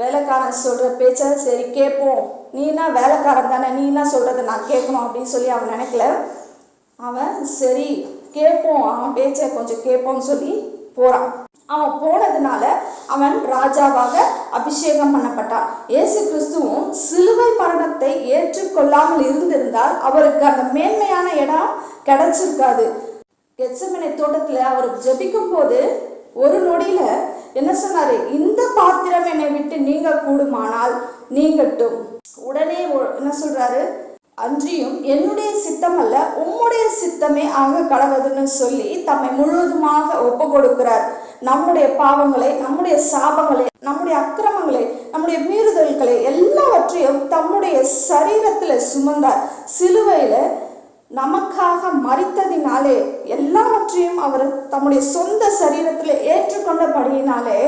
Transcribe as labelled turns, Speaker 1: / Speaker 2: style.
Speaker 1: வேலைக்காரன் சொல்கிற பேச்ச சரி கேட்போம். நீனா வேலைக்காரன் தானே நீனா சொல்கிறத நான் கேட்கணும் அப்படின்னு சொல்லி அவன் நினைக்கல. அவன் சரி கேட்போம். அவன் பேச்சை கொஞ்சம் கேட்போம்னு சொல்லி போகிறான் அவன் போனதுனால அவன் ராஜாவாக அபிஷேகம் பண்ணப்பட்டான். இயேசு கிறிஸ்துவும் சிலுவை மரணத்தை ஏற்றுக்கொள்ளாமல் இருந்திருந்தால் அவருக்கு அந்த மேன்மையான இடம் கிடைச்சிருக்காது. எச்சமனை தோட்டத்துல அவர் ஜபிக்கும் போது ஒரு நொடியில என்ன சொன்னாரு? இந்த பாத்திரம் என்னை விட்டு கூடுமானால் நீங்கட்டும். உடனே என்ன சொல்றாரு? அன்றியும் என்னுடைய சித்தம் அல்ல உம்முடைய சித்தமே ஆக கடவுதுன்னு சொல்லி தம்மை முழுவதுமாக ஒப்பு கொடுக்கிறார் நம்முடைய பாவங்களை நம்முடைய சாபங்களை நம்முடைய அக்கிரமங்களை நம்முடைய மீறுதல்களை எல்லாவற்றையும் தம்முடைய சரீரத்துல சுமந்தார். சிலுவையில நமக்காக மறித்ததினாலே எல்லாவற்றையும் அவர் தம்முடைய சொந்த சரீரத்தில் ஏற்றுக்கொண்டபடியினாலே